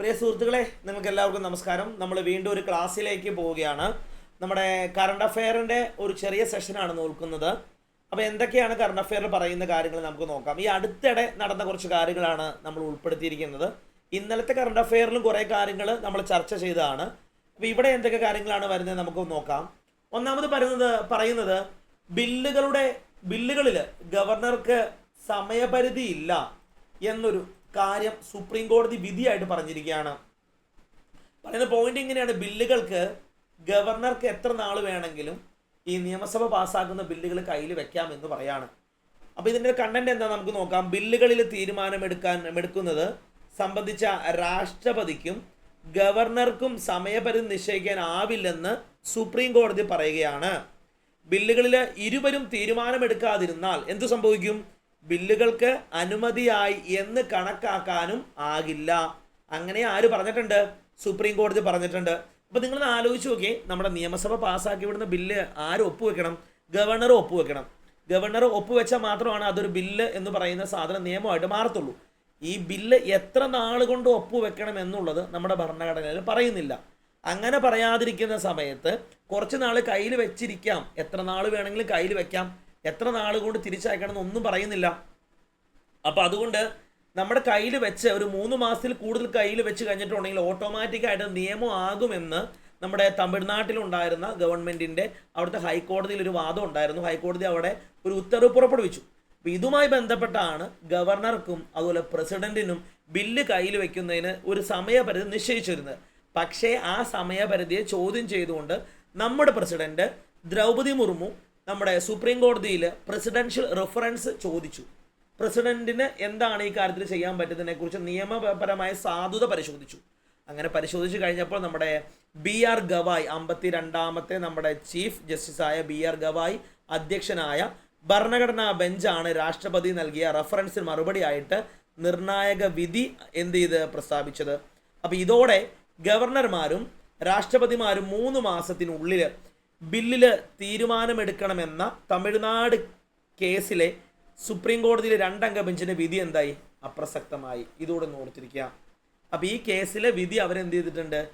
പ്രിയ സുഹൃത്തുക്കളെ നിങ്ങൾക്ക് എല്ലാവർക്കും നമസ്കാരം. നമ്മൾ വീണ്ടും ഒരു ക്ലാസ്സിലേക്ക് പോവുകയാണ്. നമ്മുടെ കറണ്ട് അഫെയറിന്റെ ഒരു ചെറിയ സെഷനാണ് നോക്കുന്നത്. അപ്പോൾ എന്തൊക്കെയാണ് കറണ്ട് അഫെയറിൽ പറയുന്ന കാര്യങ്ങൾ നമുക്ക് നോക്കാം. ഈ അടുത്തിടെ നടന്ന കുറച്ച് കാര്യങ്ങളാണ് നമ്മൾ ഉൾപ്പെടുത്തിയിരിക്കുന്നത്. ഇന്നലത്തെ കറണ്ട് അഫെയറിലും കുറേ കാര്യങ്ങൾ നമ്മൾ ചർച്ച ചെയ്തതാണ്. അപ്പോൾ ഇവിടെ എന്തൊക്കെ കാര്യങ്ങളാണ് വരുന്നത് നമുക്ക് നോക്കാം. ഒന്നാമത് പറയുന്നത് പറയുന്നത് ബില്ലുകളുടെ ബില്ലുകളിൽ ഗവർണർക്ക് സമയപരിധി ഇല്ല എന്നൊരു കാര്യം സുപ്രീം കോടതി വിധിയായിട്ട് പറഞ്ഞിരിക്കുകയാണ്. പറയുന്ന പോയിന്റ് ഇങ്ങനെയാണ്. ബില്ലുകൾക്ക് ഗവർണർക്ക് എത്ര നാൾ വേണമെങ്കിലും ഈ നിയമസഭ പാസ്സാക്കുന്ന ബില്ലുകൾ കയ്യിൽ വെക്കാം എന്ന് പറയാണ്. അപ്പോൾ ഇതിന്റെ കണ്ടന്റ് എന്താ നമുക്ക് നോക്കാം. ബില്ലുകളിൽ തീരുമാനമെടുക്കാൻ എടുക്കുന്നത് സംബന്ധിച്ച രാഷ്ട്രപതിക്കും ഗവർണർക്കും സമയപരിധി നിശ്ചയിക്കാനാവില്ലെന്ന് സുപ്രീം കോടതി പറയുകയാണ്. ബില്ലുകളിൽ ഇരുവരും തീരുമാനമെടുക്കാതിരുന്നാൽ എന്തു സംഭവിക്കും? ബില്ലുകൾക്ക് അനുമതിയായി എന്ന് കണക്കാക്കാനും ആകില്ല. അങ്ങനെ ആര് പറഞ്ഞിട്ടുണ്ട്? സുപ്രീം കോടതി പറഞ്ഞിട്ടുണ്ട്. അപ്പൊ നിങ്ങൾ ആലോചിച്ച് നോക്കി നമ്മുടെ നിയമസഭ പാസ്സാക്കി വിടുന്ന ബില്ല് ആര് ഒപ്പുവെക്കണം? ഗവർണർ ഒപ്പുവെക്കണം. ഗവർണർ ഒപ്പുവെച്ചാൽ മാത്രമാണ് അതൊരു ബില്ല് എന്ന് പറയുന്ന സാധനം നിയമമായിട്ട് മാറത്തുള്ളൂ. ഈ ബില്ല് എത്ര നാൾ കൊണ്ട് ഒപ്പുവെക്കണം എന്നുള്ളത് നമ്മുടെ ഭരണഘടനയിൽ പറയുന്നില്ല. അങ്ങനെ പറയാതിരിക്കുന്ന സമയത്ത് കുറച്ച് നാൾ കയ്യിൽ വെച്ചിരിക്കാം. എത്ര നാൾ വേണമെങ്കിലും കയ്യിൽ വെക്കാം. എത്ര നാൾ കൊണ്ട് തിരിച്ചയക്കണം എന്നൊന്നും പറയുന്നില്ല. അപ്പോൾ അതുകൊണ്ട് നമ്മുടെ കയ്യിൽ വെച്ച് ഒരു മൂന്ന് മാസത്തിൽ കൂടുതൽ കയ്യിൽ വെച്ച് കഴിഞ്ഞിട്ടുണ്ടെങ്കിൽ ഓട്ടോമാറ്റിക്കായിട്ട് നിയമം ആകുമെന്ന് നമ്മുടെ തമിഴ്നാട്ടിലുണ്ടായിരുന്ന ഗവൺമെന്റിന്റെ അവിടുത്തെ ഹൈക്കോടതിയിൽ ഒരു വാദം ഉണ്ടായിരുന്നു. ഹൈക്കോടതി അവിടെ ഒരു ഉത്തരവ് പുറപ്പെടുവിച്ചു. അപ്പോൾ ഇതുമായി ബന്ധപ്പെട്ടാണ് ഗവർണർക്കും അതുപോലെ പ്രസിഡന്റിനും ബില്ല് കയ്യിൽ വെക്കുന്നതിന് ഒരു സമയപരിധി നിശ്ചയിച്ചിരുന്നത്. പക്ഷേ ആ സമയപരിധിയെ ചോദ്യം ചെയ്തുകൊണ്ട് നമ്മുടെ പ്രസിഡന്റ് ദ്രൗപതി മുർമു നമ്മുടെ സുപ്രീം കോടതിയിൽ പ്രസിഡൻഷ്യൽ റെഫറൻസ് ചോദിച്ചു. പ്രസിഡന്റിന് എന്താണ് ഈ കാര്യത്തിൽ ചെയ്യാൻ പറ്റുന്നതിനെ കുറിച്ച് നിയമപരമായ സാധുത പരിശോധിച്ചു. അങ്ങനെ പരിശോധിച്ച് കഴിഞ്ഞപ്പോൾ നമ്മുടെ ബി ആർ ഗവായ് അമ്പത്തി രണ്ടാമത്തെ നമ്മുടെ ചീഫ് ജസ്റ്റിസായ ബി ആർ ഗവായ് അധ്യക്ഷനായ ഭരണഘടനാ ബെഞ്ചാണ് രാഷ്ട്രപതി നൽകിയ റഫറൻസിന് മറുപടിയായിട്ട് നിർണായക വിധി എന്ത് ചെയ്ത് പ്രസ്താവിച്ചത്. അപ്പോൾ ഇതോടെ ഗവർണർമാരും രാഷ്ട്രപതിമാരും മൂന്ന് മാസത്തിനുള്ളിൽ ബില്ലിൽ തീരുമാനമെടുക്കണമെന്ന തമിഴ്നാട് കേസിലെ സുപ്രീം കോടതിയിലെ രണ്ടംഗ ബെഞ്ചിന്റെ വിധി എന്തായി? അപ്രസക്തമായി. ഇതോടെ ഓർത്തിരിക്കുക. അപ്പോൾ ഈ കേസിലെ വിധി അവരെന്ത് ചെയ്തിട്ടുണ്ട്?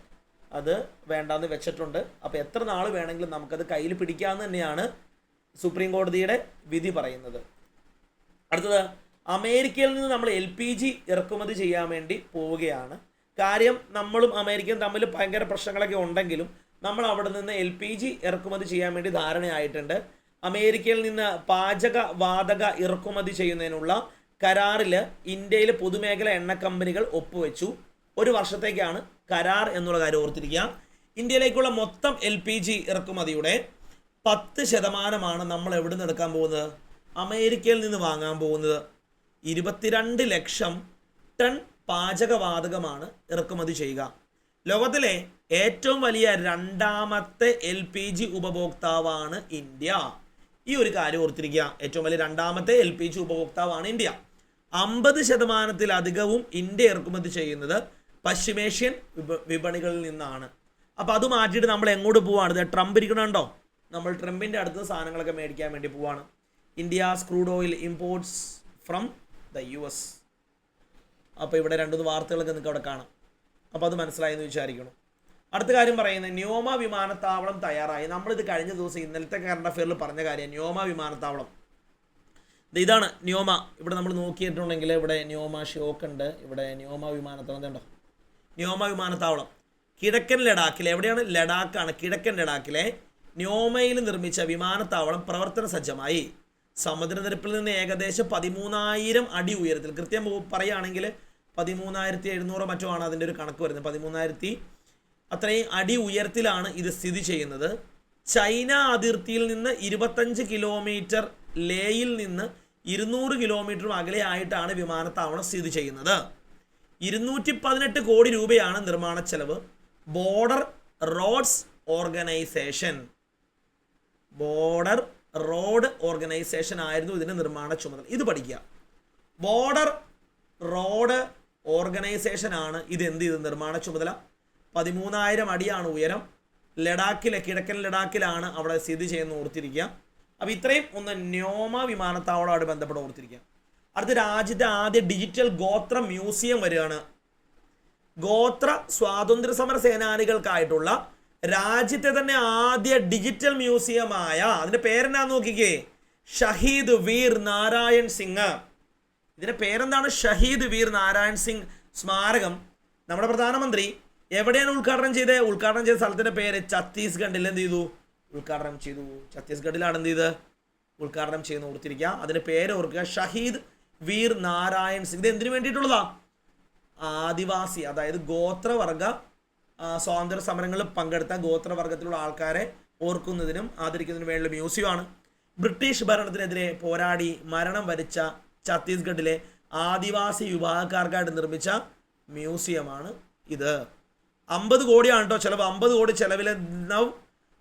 അത് വേണ്ടാന്ന് വെച്ചിട്ടുണ്ട്. അപ്പോൾ എത്ര നാൾ വേണമെങ്കിലും നമുക്കത് കയ്യിൽ പിടിക്കാമെന്ന് തന്നെയാണ് സുപ്രീം കോടതിയുടെ വിധി പറയുന്നത്. അടുത്തത് അമേരിക്കയിൽ നിന്ന് നമ്മൾ എൽ പി ജി ഇറക്കുമതി ചെയ്യാൻ വേണ്ടി പോവുകയാണ്. കാര്യം നമ്മളും അമേരിക്കയും തമ്മിൽ ഭയങ്കര പ്രശ്നങ്ങളൊക്കെ ഉണ്ടെങ്കിലും നമ്മൾ അവിടെ നിന്ന് എൽ പി ജി ഇറക്കുമതി ചെയ്യാൻ വേണ്ടി ധാരണയായിട്ടുണ്ട്. അമേരിക്കയിൽ നിന്ന് പാചക വാതക ഇറക്കുമതി ചെയ്യുന്നതിനുള്ള കരാറിൽ ഇന്ത്യയിലെ പൊതുമേഖല എണ്ണ കമ്പനികൾ ഒപ്പുവെച്ചു. ഒരു വർഷത്തേക്കാണ് കരാർ എന്നുള്ള കാര്യം ഓർത്തിരിക്കുക. ഇന്ത്യയിലേക്കുള്ള മൊത്തം എൽ പി ജി ഇറക്കുമതിയുടെ പത്ത് ശതമാനമാണ് നമ്മൾ എവിടെ നിന്ന് എടുക്കാൻ പോകുന്നത്? അമേരിക്കയിൽ നിന്ന് വാങ്ങാൻ പോകുന്നത്. ഇരുപത്തിരണ്ട് ലക്ഷം ടൺ പാചകവാതകമാണ് ഇറക്കുമതി ചെയ്യുക. ലോകത്തിലെ ഏറ്റവും വലിയ രണ്ടാമത്തെ എൽ പി ജി ഉപഭോക്താവാണ് ഇന്ത്യ. ഈ ഒരു കാര്യം ഓർത്തിരിക്കുക. ഏറ്റവും വലിയ രണ്ടാമത്തെ എൽ പി ജി ഉപഭോക്താവാണ് ഇന്ത്യ. അമ്പത് ശതമാനത്തിലധികവും ഇന്ത്യ ഇറക്കുമതി ചെയ്യുന്നത് പശ്ചിമേഷ്യൻ വിപ വിപണികളിൽ നിന്നാണ്. അപ്പോൾ അത് മാറ്റിയിട്ട് നമ്മൾ എങ്ങോട്ട് പോവാണ്? ഇത് ട്രംപ് ഇരിക്കണുണ്ടോ നമ്മൾ ട്രംപിന്റെ അടുത്ത് സാധനങ്ങളൊക്കെ മേടിക്കാൻ വേണ്ടി പോവാണ്. India crude oil imports from the U S. അപ്പോൾ ഇവിടെ രണ്ടു വാർത്തകളൊക്കെ നിങ്ങൾക്ക് അവിടെ കാണാം. അപ്പോൾ അത് മനസ്സിലായെന്ന് വിചാരിക്കണം അടുത്ത കാര്യം പറയുന്നത് ന്യോമ വിമാനത്താവളം തയ്യാറായി. നമ്മളിത് കഴിഞ്ഞ ദിവസം ഇന്നലത്തെ കറണ്ട് അഫെയറിൽ പറഞ്ഞ കാര്യം ന്യോമ വിമാനത്താവളം. ഇതാണ് ന്യോമ. ഇവിടെ നമ്മൾ നോക്കിയിട്ടുണ്ടെങ്കിൽ ഇവിടെ ന്യോമ ഷോക്ക് ഉണ്ട്. ഇവിടെ ന്യോമ വിമാനത്താവളം ഉണ്ടോ ന്യോമ വിമാനത്താവളം. കിഴക്കൻ ലഡാക്കിലെ എവിടെയാണ്? ലഡാക്കാണ് കിഴക്കൻ ലഡാക്കിലെ ന്യോമയിൽ നിർമ്മിച്ച വിമാനത്താവളം പ്രവർത്തന സജ്ജമായി. സമുദ്രനിരപ്പിൽ നിന്ന് ഏകദേശം പതിമൂന്നായിരം അടി ഉയരത്തിൽ. കൃത്യം പറയുകയാണെങ്കിൽ പതിമൂന്നായിരത്തി എഴുന്നൂറോ മറ്റോ ആണ് അതിന്റെ ഒരു കണക്ക് വരുന്നത്. പതിമൂന്നായിരത്തി അത്രയും അടി ഉയരത്തിലാണ് ഇത് സ്ഥിതി ചെയ്യുന്നത്. ചൈന അതിർത്തിയിൽ നിന്ന് ഇരുപത്തഞ്ച് കിലോമീറ്റർ ലേയിൽ നിന്ന് ഇരുന്നൂറ് കിലോമീറ്ററും അകലെയായിട്ടാണ് വിമാനത്താവളം സ്ഥിതി ചെയ്യുന്നത്. ഇരുന്നൂറ്റി പതിനെട്ട് കോടി രൂപയാണ് നിർമ്മാണ ചെലവ്. Border roads organisation. Border road organisation ആയിരുന്നു ഇതിന്റെ നിർമ്മാണ ചുമതല. ഇത് പഠിക്കുക. ബോർഡർ റോഡ് ഓർഗനൈസേഷൻ ആണ് ഇത് എന്ത് ചെയ്ത് നിർമ്മാണ ചുമതല. പതിമൂന്നായിരം അടിയാണ് ഉയരം. ലഡാക്കിലെ കിഴക്കൻ ലഡാക്കിലാണ് അവിടെ സ്ഥിതി ചെയ്യുന്ന ഓർത്തിരിക്കുക. അപ്പോൾ ഇത്രയും ഒന്ന് ന്യോമ വിമാനത്താവളമായിട്ട് ബന്ധപ്പെട്ട് ഓർത്തിരിക്കുക. അടുത്ത രാജ്യത്തെ ആദ്യ ഡിജിറ്റൽ ഗോത്ര മ്യൂസിയം വരികയാണ്. ഗോത്ര സ്വാതന്ത്ര്യ സമര സേനാനികൾക്കായിട്ടുള്ള രാജ്യത്തെ തന്നെ ആദ്യ ഡിജിറ്റൽ മ്യൂസിയമായ അതിന്റെ പേരെന്നാ നോക്കിക്കേ? ഷഹീദ് വീർ നാരായൺ സിംഗ്. ഇതിന്റെ പേരെന്താണ്? ഷഹീദ് വീർ നാരായൺ സിംഗ് സ്മാരകം. നമ്മുടെ പ്രധാനമന്ത്രി എവിടെയാണ് ഉദ്ഘാടനം ചെയ്തത് ഉദ്ഘാടനം ചെയ്ത സ്ഥലത്തിന്റെ പേര് ഛത്തീസ്ഗഡിൽ എന്ത് ചെയ്തു? ഉദ്ഘാടനം ചെയ്തു. ഛത്തീസ്ഗഡിലാണ് എന്ത് ചെയ്ത് ഉദ്ഘാടനം ചെയ്യുന്ന ഓർത്തിരിക്കുക അതിന്റെ പേര് ഓർക്കുക. ഷഹീദ് വീർ നാരായൺ സിംഗ്. ഇത് എന്തിനു വേണ്ടിയിട്ടുള്ളതാ? ആദിവാസി അതായത് ഗോത്രവർഗ സ്വാതന്ത്ര്യ സമരങ്ങളിൽ പങ്കെടുത്ത ഗോത്രവർഗത്തിലുള്ള ആൾക്കാരെ ഓർക്കുന്നതിനും ആദരിക്കുന്നതിനും വേണ്ടിയുള്ള മ്യൂസിയമാണ്. ബ്രിട്ടീഷ് ഭരണത്തിനെതിരെ പോരാടി മരണം വരിച്ച ഛത്തീസ്ഗഡിലെ ആദിവാസി വിഭാഗക്കാർക്കായിട്ട് നിർമ്മിച്ച മ്യൂസിയമാണ് ഇത്. അമ്പത് കോടിയാണ് കേട്ടോ ചിലവ്. അമ്പത് കോടി ചെലവിലെ നവ്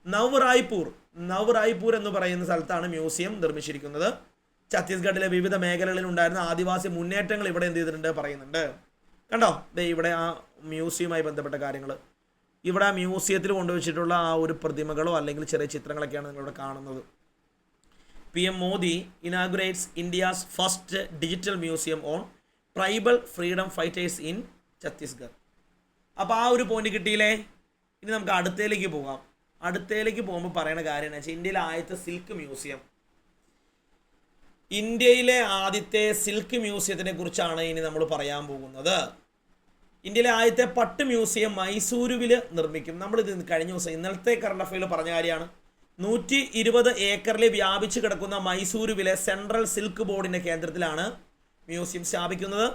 നവ് റായ്പൂർ നവ് റായ്പൂർ എന്ന് പറയുന്ന സ്ഥലത്താണ് മ്യൂസിയം നിർമ്മിച്ചിരിക്കുന്നത്. ഛത്തീസ്ഗഡിലെ വിവിധ മേഖലകളിൽ ഉണ്ടായിരുന്ന ആദിവാസി മുന്നേറ്റങ്ങൾ ഇവിടെ എന്ത് ചെയ്തിട്ടുണ്ട് പറയുന്നുണ്ട്. കണ്ടോ? ദേ ഇവിടെ ആ മ്യൂസിയവുമായി ബന്ധപ്പെട്ട കാര്യങ്ങൾ. ഇവിടെ ആ മ്യൂസിയത്തിൽ കൊണ്ടുവച്ചിട്ടുള്ള ആ ഒരു പ്രതിമകളോ അല്ലെങ്കിൽ ചെറിയ ചിത്രങ്ങളൊക്കെയാണ് നിങ്ങളിവിടെ കാണുന്നത്. P M Modi inaugurates India's first digital museum on tribal freedom fighters in Chhattisgarh. അപ്പോൾ ആ ഒരു പോയിന്റ് കിട്ടിയില്ലേ? ഇനി നമുക്ക് അടുത്തേലേക്ക് പോകാം. അടുത്തേലേക്ക് പോകുമ്പോൾ പറയുന്ന കാര്യം എന്ന് വെച്ചാൽ ഇന്ത്യയിലെ ആദ്യത്തെ സിൽക്ക് മ്യൂസിയം ഇന്ത്യയിലെ ആദ്യത്തെ സിൽക്ക് മ്യൂസിയത്തിനെ കുറിച്ചാണ് ഇനി നമ്മൾ പറയാൻ പോകുന്നത്. ഇന്ത്യയിലെ ആദ്യത്തെ പട്ട് മ്യൂസിയം മൈസൂരുവിൽ നിർമ്മിക്കും. നമ്മൾ ഇത് കഴിഞ്ഞ ദിവസം ഇന്നലത്തെ കറണ്ട് അഫയറിൽ പറഞ്ഞ കാര്യമാണ്. നൂറ്റി ഇരുപത് ഏക്കറിൽ വ്യാപിച്ചു കിടക്കുന്ന മൈസൂരുവിലെ സെൻട്രൽ സിൽക്ക് ബോർഡിന്റെ കേന്ദ്രത്തിലാണ് മ്യൂസിയം സ്ഥാപിക്കുന്നത്.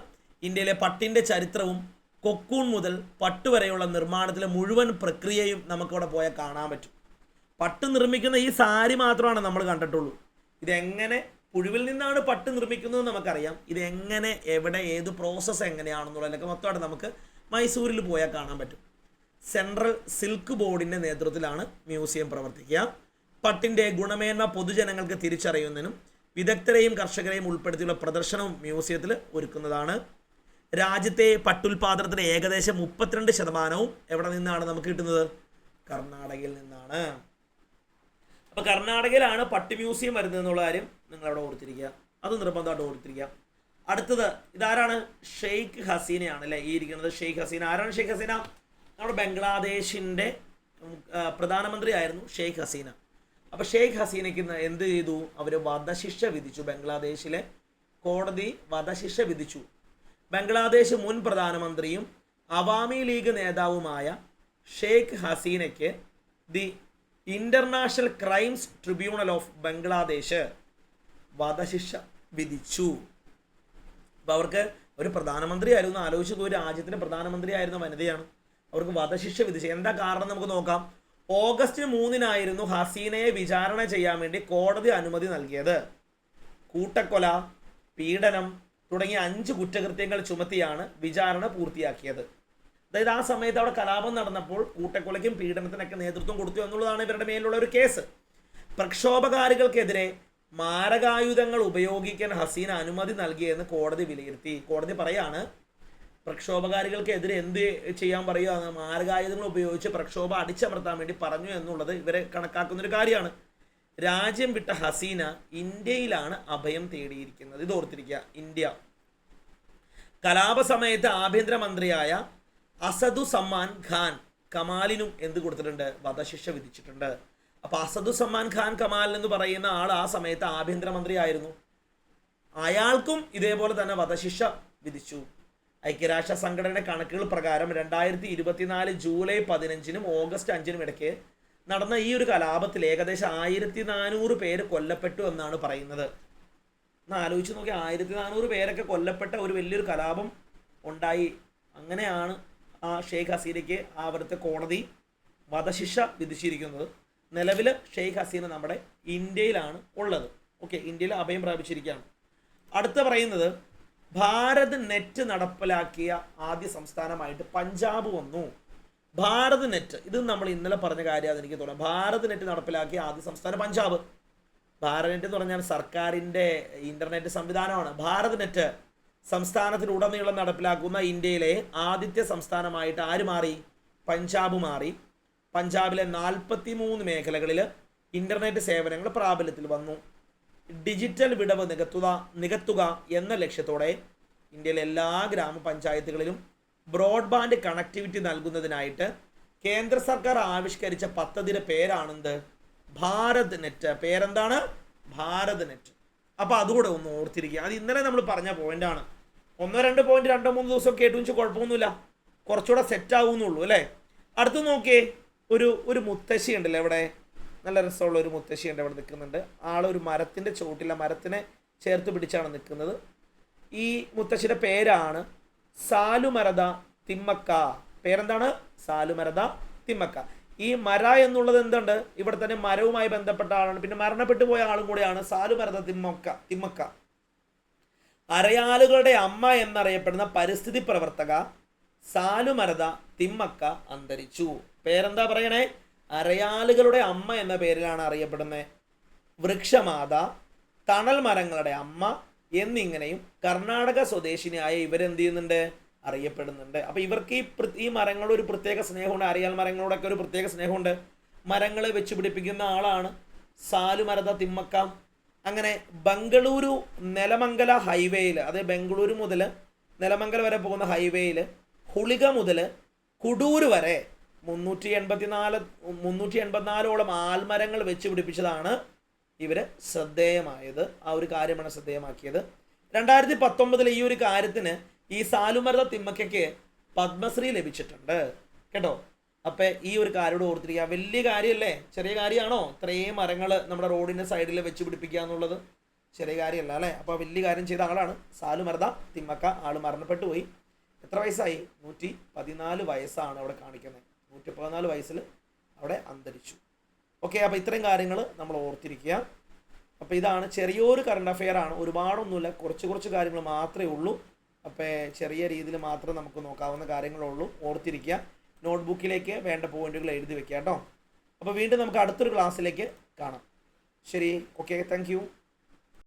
ഇന്ത്യയിലെ പട്ടിന്റെ ചരിത്രവും കൊക്കൂൺ മുതൽ പട്ട് വരെയുള്ള നിർമ്മാണത്തിലെ മുഴുവൻ പ്രക്രിയയും നമുക്കവിടെ പോയാൽ കാണാൻ പറ്റും. പട്ട് നിർമ്മിക്കുന്ന ഈ സാരി മാത്രമാണ് നമ്മൾ കണ്ടിട്ടുള്ളൂ. ഇതെങ്ങനെ പുഴുവിൽ നിന്നാണ് പട്ട് നിർമ്മിക്കുന്നത് നമുക്കറിയാം. ഇത് എങ്ങനെ എവിടെ ഏത് പ്രോസസ്സ് എങ്ങനെയാണെന്നുള്ളതൊക്കെ മൊത്തമായിട്ട് നമുക്ക് മൈസൂരിൽ പോയാൽ കാണാൻ പറ്റും. സെൻട്രൽ സിൽക്ക് ബോർഡിന്റെ നേതൃത്വത്തിലാണ് മ്യൂസിയം പ്രവർത്തിക്കുക. പട്ടിന്റെ ഗുണമേന്മ പൊതുജനങ്ങൾക്ക് തിരിച്ചറിയുന്നതിനും വിദഗ്ധരെയും കർഷകരെയും ഉൾപ്പെടുത്തിയുള്ള പ്രദർശനവും മ്യൂസിയത്തിൽ ഒരുക്കുന്നതാണ്. രാജ്യത്തെ പട്ടുൽപാദനത്തിന് ഏകദേശം മുപ്പത്തിരണ്ട് ശതമാനവും എവിടെ നിന്നാണ് നമുക്ക് കിട്ടുന്നത്? കർണാടകയിൽ നിന്നാണ്. അപ്പൊ കർണാടകയിലാണ് പട്ടു മ്യൂസിയം വരുന്നത് എന്നുള്ള കാര്യം നിങ്ങൾ അവിടെ ഓർത്തിരിക്കുക. അത് നിർബന്ധമായിട്ട് ഓർത്തിരിക്കുക. അടുത്തത് ഇതാരാണ്? ഷെയ്ഖ് ഹസീനയാണ് അല്ലേ? ഈ ഇരിക്കുന്നത് ഷെയ്ഖ് ഹസീന. ആരാണ് ഷെയ്ഖ് ഹസീന? നമ്മുടെ ബംഗ്ലാദേശിന്റെ പ്രധാനമന്ത്രി ആയിരുന്നു ഷെയ്ഖ് ഹസീന. അപ്പൊ ഷെയ്ഖ് ഹസീനയ്ക്ക് എന്ത് ചെയ്തു? അവർ വധശിക്ഷ വിധിച്ചു. ബംഗ്ലാദേശിലെ കോടതി വധശിക്ഷ വിധിച്ചു. ബംഗ്ലാദേശ് മുൻ പ്രധാനമന്ത്രിയും അവാമി ലീഗ് നേതാവുമായ Sheikh ഹസീനയ്ക്ക് the international crimes tribunal of Bangladesh വധശിക്ഷ വിധിച്ചു. അപ്പോൾ അവർക്ക് ഒരു പ്രധാനമന്ത്രി ആയിരുന്നു ആലോചിച്ച് ഒരു രാജ്യത്തിന്റെ പ്രധാനമന്ത്രി ആയിരുന്ന വനിതയാണ്. അവർക്ക് വധശിക്ഷ വിധിച്ചു എന്താ കാരണം നമുക്ക് നോക്കാം. ഓഗസ്റ്റ് മൂന്നിനായിരുന്നു ഹസീനയെ വിചാരണ ചെയ്യാൻ വേണ്ടി കോടതി അനുമതി നൽകിയത്. കൂട്ടക്കൊല പീഡനം തുടങ്ങിയ അഞ്ച് കുറ്റകൃത്യങ്ങൾ ചുമത്തിയാണ് വിചാരണ പൂർത്തിയാക്കിയത്. അതായത് ആ സമയത്ത് അവിടെ കലാപം നടന്നപ്പോൾ കൂട്ടക്കൊലയ്ക്കും പീഡനത്തിനൊക്കെ നേതൃത്വം കൊടുത്തു എന്നുള്ളതാണ് ഇവരുടെ മേലുള്ള ഒരു കേസ്. പ്രക്ഷോഭകാരികൾക്കെതിരെ മാരകായുധങ്ങൾ ഉപയോഗിക്കാൻ ഹസീന അനുമതി നൽകിയെന്ന് കോടതി വിലയിരുത്തി. കോടതി പറയാണ് പ്രക്ഷോഭകാരികൾക്കെതിരെ എന്ത് ചെയ്യാൻ പറയുക? മാരകായുധങ്ങൾ ഉപയോഗിച്ച് പ്രക്ഷോഭം അടിച്ചമർത്താൻ വേണ്ടി പറഞ്ഞു എന്നുള്ളത് ഇവരെ കണക്കാക്കുന്ന ഒരു കാര്യമാണ്. രാജ്യം വിട്ട ഹസീന ഇന്ത്യയിലാണ് അഭയം തേടിയിരിക്കുന്നത്. ഇത് ഓർത്തിരിക്കുക ഇന്ത്യ. കലാപ സമയത്ത് ആഭ്യന്തരമന്ത്രിയായ അസദു സമ്മാൻ ഖാൻ കമാലിനും എന്ത് കൊടുത്തിട്ടുണ്ട്? വധശിക്ഷ വിധിച്ചിട്ടുണ്ട്. അപ്പൊ അസദു സമ്മാൻ ഖാൻ കമാൽ എന്ന് പറയുന്ന ആൾ ആ സമയത്ത് ആഭ്യന്തരമന്ത്രി ആയിരുന്നു അയാൾക്കും ഇതേപോലെ തന്നെ വധശിക്ഷ വിധിച്ചു. ഐക്യരാഷ്ട്ര സംഘടന കണക്കുകൾ പ്രകാരം രണ്ടായിരത്തി ഇരുപത്തിനാല് ജൂലൈ പതിനഞ്ചിനും ഓഗസ്റ്റ് അഞ്ചിനും ഇടയ്ക്ക് നടന്ന ഈ ഒരു കലാപത്തിൽ ഏകദേശം ആയിരത്തി നാനൂറ് പേര് കൊല്ലപ്പെട്ടു എന്നാണ് പറയുന്നത്. ഒന്ന് ആലോചിച്ച് നോക്കി ആയിരത്തി നാനൂറ് പേരൊക്കെ കൊല്ലപ്പെട്ട ഒരു വലിയൊരു കലാപം ഉണ്ടായി. അങ്ങനെയാണ് ആ ഷെയ്ഖ് ഹസീനയ്ക്ക് ആ അവിടുത്തെ കോടതി വധശിക്ഷ വിധിച്ചിരിക്കുന്നത്. നിലവിൽ ഷെയ്ഖ് ഹസീന നമ്മുടെ ഇന്ത്യയിലാണ് ഉള്ളത്. ഓക്കെ ഇന്ത്യയിൽ അഭയം പ്രാപിച്ചിരിക്കുകയാണ്. അടുത്ത പറയുന്നത് ഭാരത് നെറ്റ് നടപ്പിലാക്കിയ ആദ്യ സംസ്ഥാനമായിട്ട് പഞ്ചാബ് വന്നു. ഭാരത് നെറ്റ് ഇത് നമ്മൾ ഇന്നലെ പറഞ്ഞ കാര്യമാണ് എനിക്ക് തോന്നുന്നത്. ഭാരത് നെറ്റ് നടപ്പിലാക്കിയ ആദ്യ സംസ്ഥാന പഞ്ചാബ്. ഭാരത് നെറ്റ് എന്ന് പറഞ്ഞാൽ സർക്കാരിന്റെ ഇന്റർനെറ്റ് സംവിധാനമാണ്. ഭാരത് നെറ്റ് സംസ്ഥാനത്തിലുടനീളം നടപ്പിലാക്കുന്ന ഇന്ത്യയിലെ ആദ്യത്തെ സംസ്ഥാനമായിട്ട് ആര് മാറി? പഞ്ചാബ് മാറി. പഞ്ചാബിലെ നാൽപ്പത്തി മൂന്ന് മേഖലകളിൽ ഇന്റർനെറ്റ് സേവനങ്ങൾ പ്രാബല്യത്തിൽ വന്നു. ഡിജിറ്റൽ വിടവ് നികത്തുക നികത്തുക എന്ന ലക്ഷ്യത്തോടെ ഇന്ത്യയിലെ എല്ലാ ഗ്രാമപഞ്ചായത്തുകളിലും ബ്രോഡ്ബാൻഡ് കണക്ടിവിറ്റി നൽകുന്നതിനായിട്ട് കേന്ദ്ര സർക്കാർ ആവിഷ്കരിച്ച പദ്ധതിയുടെ പേരാണെന്ത്? ഭാരത് നെറ്റ്. പേരെന്താണ്? ഭാരത് നെറ്റ്. അപ്പോൾ അതുകൂടെ ഒന്ന് ഓർത്തിരിക്കുക. അത് ഇന്നലെ നമ്മൾ പറഞ്ഞ പോയിന്റാണ് ഒന്നോ രണ്ട് പോയിന്റ് രണ്ടോ മൂന്ന് ദിവസം കേട്ടു വെച്ച് കുഴപ്പമൊന്നുമില്ല. കുറച്ചുകൂടെ സെറ്റ് ആവുന്നുള്ളൂ അല്ലേ? അടുത്ത് നോക്കിയേ ഒരു ഒരു മുത്തശ്ശി ഉണ്ടല്ലോ ഇവിടെ. നല്ല രസമുള്ള ഒരു മുത്തശ്ശി ഉണ്ട് അവിടെ നിൽക്കുന്നുണ്ട്. ആളൊരു മരത്തിന്റെ ചോട്ടിലെ മരത്തിനെ ചേർത്ത് പിടിച്ചാണ് നിൽക്കുന്നത്. ഈ മുത്തശ്ശിയുടെ പേരാണ് സാലുമരത തിമ്മക്ക. പേരെന്താണ്? സാലുമരത തിമ്മക്ക. ഈ മര എന്നുള്ളത് എന്തുണ്ട്? ഇവിടെ തന്നെ മരവുമായി ബന്ധപ്പെട്ട ആളാണ്. പിന്നെ മരണപ്പെട്ടു പോയ ആളും കൂടെയാണ് സാലുമരത തിമ്മക്ക തിമ്മക്ക. അരയാലുകളുടെ അമ്മ എന്നറിയപ്പെടുന്ന പരിസ്ഥിതി പ്രവർത്തക സാലുമരത തിമ്മക്ക അന്തരിച്ചു. പേരെന്താ പറയണേ? അരയാലുകളുടെ അമ്മ എന്ന പേരിലാണ് അറിയപ്പെടുന്നത്. വൃക്ഷമാത തണൽ മരങ്ങളുടെ അമ്മ എന്നിങ്ങനെയും കർണാടക സ്വദേശിനിയായ ഇവരെന്ത് ചെയ്യുന്നുണ്ട് അറിയപ്പെടുന്നുണ്ട്. അപ്പൊ ഇവർക്ക് ഈ ഈ മരങ്ങളോട് ഒരു പ്രത്യേക സ്നേഹമുണ്ട്. അറിയാൽ മരങ്ങളോടൊക്കെ ഒരു പ്രത്യേക സ്നേഹമുണ്ട്. മരങ്ങളെ വെച്ച് പിടിപ്പിക്കുന്ന ആളാണ് സാലുമരത തിമ്മക്ക. അങ്ങനെ ബംഗളൂരു നെലമംഗല ഹൈവേയിൽ അതായത് ബംഗളൂരു മുതൽ നെലമംഗല വരെ പോകുന്ന ഹൈവേയിൽ ഹുളിക മുതൽ കുടൂര് വരെ മുന്നൂറ്റി എൺപത്തിനാല് മുന്നൂറ്റി എൺപത്തിനാലോളം ആൽമരങ്ങൾ വെച്ച് പിടിപ്പിച്ചതാണ് ഇവർ ശ്രദ്ധേയമായത് ആ ഒരു കാര്യമാണ് ശ്രദ്ധേയമാക്കിയത്. രണ്ടായിരത്തി പത്തൊമ്പതിൽ ഈ ഒരു കാര്യത്തിന് ഈ സാലുമരത തിമ്മക്കയ്ക്ക് പത്മശ്രീ ലഭിച്ചിട്ടുണ്ട്. കേട്ടോ? അപ്പൊ ഈ ഒരു കാര്യം ഓർത്തിരിക്കുക. വലിയ കാര്യമല്ലേ ചെറിയ കാര്യമാണോ? ഇത്രയും മരങ്ങൾ നമ്മുടെ റോഡിന്റെ സൈഡിൽ വെച്ച് പിടിപ്പിക്കുക എന്നുള്ളത്? ചെറിയ കാര്യമല്ല അല്ലേ? അപ്പോൾ വലിയ കാര്യം ചെയ്ത ആളാണ് സാലുമരത തിമ്മക്ക. ആൾ മരണപ്പെട്ടു പോയി. എത്ര വയസ്സായി? നൂറ്റി പതിനാല് വയസ്സാണ് അവിടെ കാണിക്കുന്നത് നൂറ്റി പതിനാല് വയസ്സിൽ അവിടെ അന്തരിച്ചു. ഓക്കെ അപ്പോൾ ഇത്രയും കാര്യങ്ങൾ നമ്മൾ ഓർത്തിരിക്കുക. അപ്പോൾ ഇതാണ് ചെറിയൊരു കറണ്ട് അഫെയർ ആണ്. ഒരുപാടൊന്നുമില്ല. കുറച്ച് കുറച്ച് കാര്യങ്ങൾ മാത്രമേ ഉള്ളൂ. അപ്പോൾ ചെറിയ രീതിയിൽ മാത്രം നമുക്ക് നോക്കാവുന്ന കാര്യങ്ങളുള്ളൂ. ഓർത്തിരിക്കുക. നോട്ട്ബുക്കിലേക്ക് വേണ്ട പോയിന്റുകൾ എഴുതി വെക്കുക കേട്ടോ. അപ്പോൾ വീണ്ടും നമുക്ക് അടുത്തൊരു ക്ലാസ്സിലേക്ക് കാണാം. ശരി. Okay thank